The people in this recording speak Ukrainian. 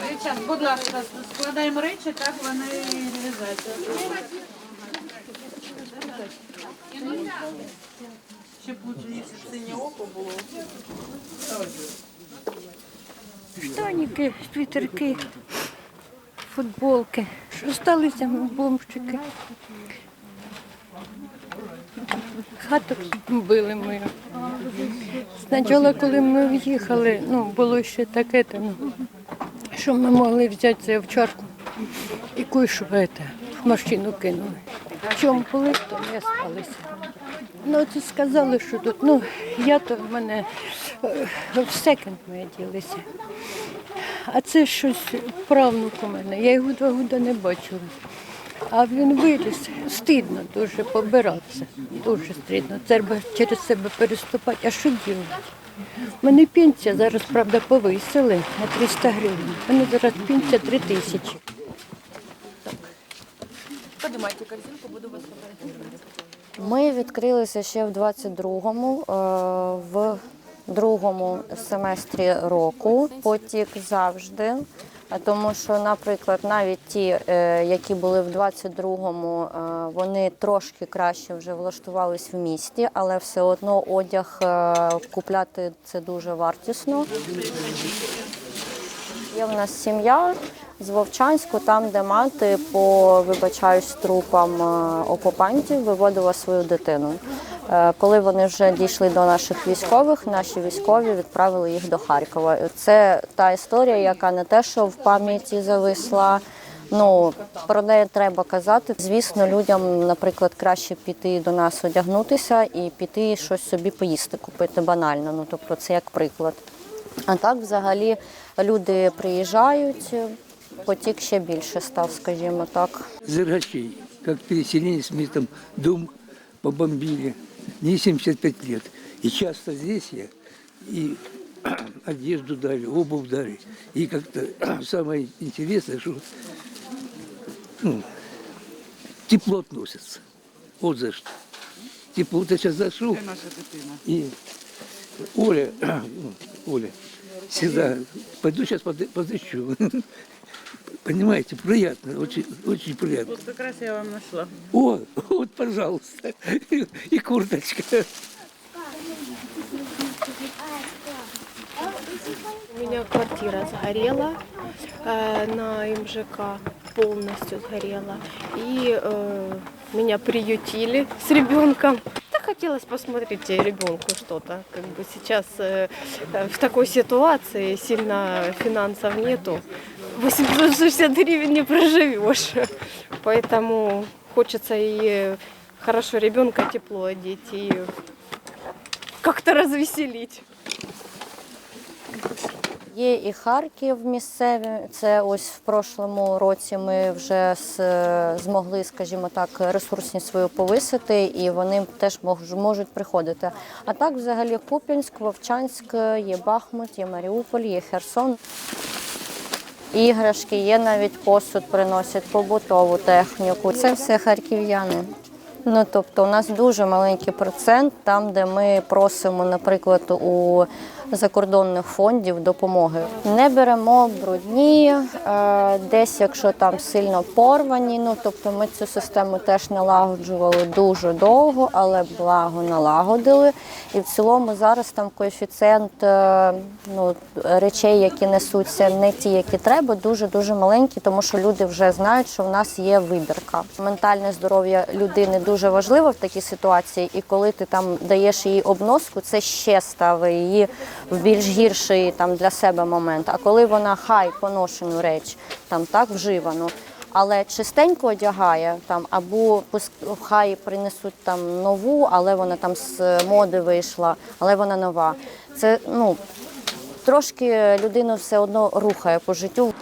Гречан, будь ласка, складаємо речі, так вони лежать. Ще б лучше, якщо синє око було. Штаніки, світерки, футболки. Що сталися бомбчики. Хату били мою. Спочатку, коли ми в'їхали, ну, було ще таке, та, ну, що ми могли взяти це овчарку і куйшу в машину кинули. В чому були, то не сталися. Ну, це сказали, що тут, ну, я то в мене е, в секонд ми ділися. А це щось правнук у мене. Я його два роки не бачила. А він виріс. Стидно дуже побиратися. Дуже стидно. Треба через себе переступати. А що робити? У мене пенсія зараз, правда, повисили на 300 гривень. У мене зараз пенсія 3 тисячі. Поднимайте корзинку, буду вас Ми відкрилися ще в 22-му, е, в другому семестрі року. Потік завжди. Тому що, наприклад, навіть ті, е, які були в 22-му, е, вони трошки краще вже влаштувались в місті, але все одно одяг е, купляти це дуже вартісно. Є в нас сім'я з Вовчанську, там, де мати по вибачаюсь трупам е, окупантів виводила свою дитину. Е, Коли вони вже дійшли до наших військових, наші військові відправили їх до Харкова. Це та історія, яка не те, що в пам'яті зависла. Ну про неї треба казати. Звісно, людям, наприклад, краще піти до нас одягнутися і піти щось собі поїсти, купити банально. Ну тобто, це як приклад. А так, взагалі, люди приїжджають, потік ще більше став, скажімо так. Зергачей, как переселенец, мы там дом побомбили. Мне 75 лет. И часто здесь я, и одежду дали, обувь дали. И как-то самое интересное, что ну, тепло относятся. Вот за что. Тепло. Я сейчас зашел, и Оля, Оля, всегда, пойду сейчас подыщу. Понимаете, приятно, очень, очень приятно. От якраз я вам знайшла. О, вот, пожалуйста, и курточка. У меня квартира сгорела э, на МЖК, полностью сгорела. И э, меня приютили с ребенком. Да хотелось посмотреть ребенку что-то. Как бы сейчас э, э, в такой ситуации сильно финансов нету. 860 гривен не проживешь. Поэтому хочется и хорошо ребенка тепло одеть и как-то развеселить. Є і Харків місцеві. Це ось в прошлому році ми вже з- змогли, скажімо так, ресурсність свою повисити, і вони теж мож- можуть приходити. А так, взагалі, Куп'янськ, Вовчанськ, є Бахмут, є Маріуполь, є Херсон. Іграшки, є навіть посуд, приносять побутову техніку. Це все харків'яни. Ну тобто, у нас дуже маленький процент там, де ми просимо, наприклад, у закордонних фондів допомоги. Не беремо брудні, е, десь, якщо там сильно порвані. Ну тобто, ми цю систему теж налагоджували дуже довго, але благо налагодили. І в цілому зараз там коефіцієнт е, ну, речей, які несуться, не ті, які треба, дуже дуже маленький, тому що люди вже знають, що в нас є вибірка. Ментальне здоров'я людини дуже важливо в такій ситуації, і коли ти там даєш їй обноску, це ще ставить її в більш гірший там для себе момент. А коли вона хай поношену реч, там так вживану. Але чистенько одягає там, або хай принесуть там нову, але вона там з моди вийшла, але вона нова. Це ну трошки людину все одно рухає по життю.